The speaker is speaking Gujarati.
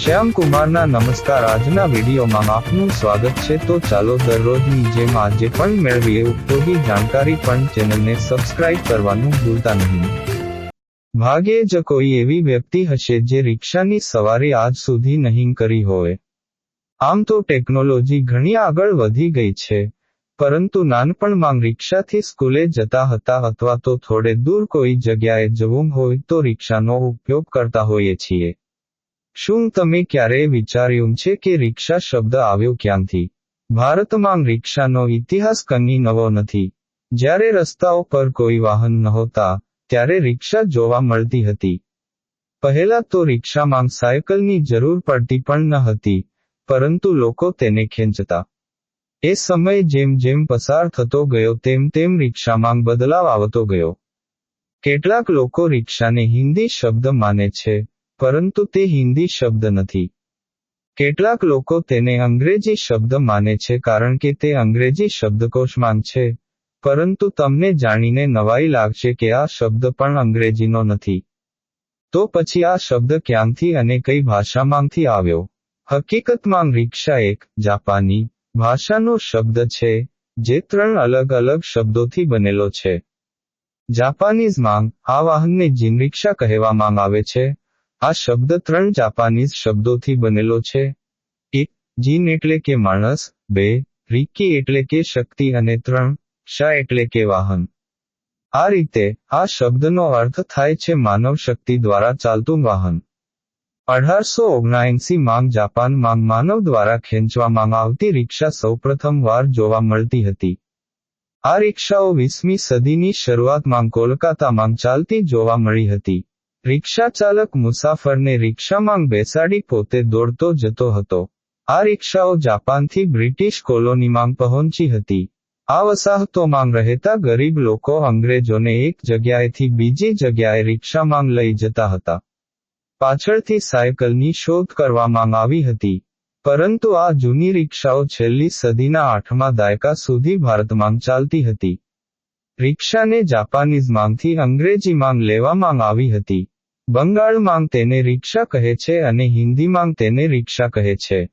શ્યામ કુમારના નમસ્કાર. આજના વિડીયોમાં આપનું સ્વાગત છે. તો ચાલો દરરોજની જેમ આજે પણ મેળવીએ. ઉપયોગી જાણકારી પણ ચેનલને સબસ્ક્રાઇબ કરવાનું ભૂલતા નહીં. ભાગ્યે જ કોઈ એવી વ્યક્તિ હશે જે રિક્ષાની સવારી આજ સુધી નહીં કરી હોય. આમ તો ટેકનોલોજી ઘણી આગળ વધી ગઈ છે. પરંતુ નાનપણમાં રિક્ષાથી સ્કૂલે જતા હતા અથવા તો થોડે દૂર કોઈ જગ્યાએ જવું હોય તો રિક્ષાનો ઉપયોગ કરતા હોઈએ છીએ. શું તમે ક્યારેય વિચાર્યું છે કે રિક્ષા શબ્દ આવ્યો ક્યાંથી? ભારતમાં રિક્ષાનો ઇતિહાસ કંઈ નવો નથી. જ્યારે રસ્તાઓ પર કોઈ વાહન નહોતા, ત્યારે રિક્ષા જોવા મળતી હતી. પહેલા તો રિક્ષામાં સાયકલની જરૂર પડતી પણ ન હતી, પરંતુ લોકો તેને ખેંચતા. એ સમય જેમ જેમ પસાર થતો ગયો, તેમ તેમ રિક્ષામાં બદલાવ આવતો ગયો. કેટલાક લોકો રિક્ષાને હિન્દી શબ્દ માને છે. પરંતુ તે હિન્દી શબ્દ નથી. કેટલાક લોકો તેને અંગ્રેજી શબ્દ માને છે કારણ કે તે અંગ્રેજી શબ્દકોશમાં છે, પરંતુ તમને જાણીને નવાઈ લાગશે કે આ શબ્દ પણ અંગ્રેજીનો નથી. તો પછી આ શબ્દ ક્યાંથી અને કઈ ભાષામાંથી આવ્યો? હકીકતમાં રિક્ષા એક જાપાની ભાષાનો શબ્દ છે, જે ત્રણ અલગ અલગ શબ્દોથી બનેલો છે. જાપાનીઝમાં આ વાહનને જીન રિક્ષા કહેવામાં આવે છે આ શબ્દ ત્રણ જાપાનીઝ શબ્દોથી બનેલો છે. એક, જીન એટલે કે માણસ. બે, રિક્કી એટલે કે શક્તિ. અને ત્રણ, શા એટલે કે વાહન. આ રીતે આ શબ્દનો અર્થ થાય છે માનવ શક્તિ દ્વારા ચાલતું વાહન. અઢારસો ઓગણએંસી જાપાન જાપાનમાં માનવ દ્વારા ખેંચવામાં આવતી રિક્ષા સૌપ્રથમ વાર જોવા મળતી હતી. આ રિક્ષાઓ વીસમી સદીની શરૂઆતમાં કોલકાતામાં ચાલતી જોવા મળી હતી. રિક્ષા ચાલક મુસાફરને રિક્ષામાં બેસાડી પોતે દોડતો જતો હતો. આ રિક્ષાઓ જાપાનથી બ્રિટિશ કોલોનીમાં પહોંચી હતી. આ વસાહતોમાં રહેતા ગરીબ લોકો અંગ્રેજોને એક જગ્યાએથી બીજી જગ્યાએ રિક્ષામાં લઈ જતા હતા. પાછળથી સાયકલની શોધ કરવામાં આવી હતી. પરંતુ આ જૂની રિક્ષાઓ છેલ્લી સદીના આઠમા દાયકા સુધી ભારતમાં ચાલતી હતી. રિક્ષાને જાપાનીઝ જાપાનીઝમાંથી અંગ્રેજીમાં લેવામાં આવી હતી. બંગાળમાં તેને રિક્ષા કહે છે અને હિન્દીમાં તેને રિક્ષા કહે છે.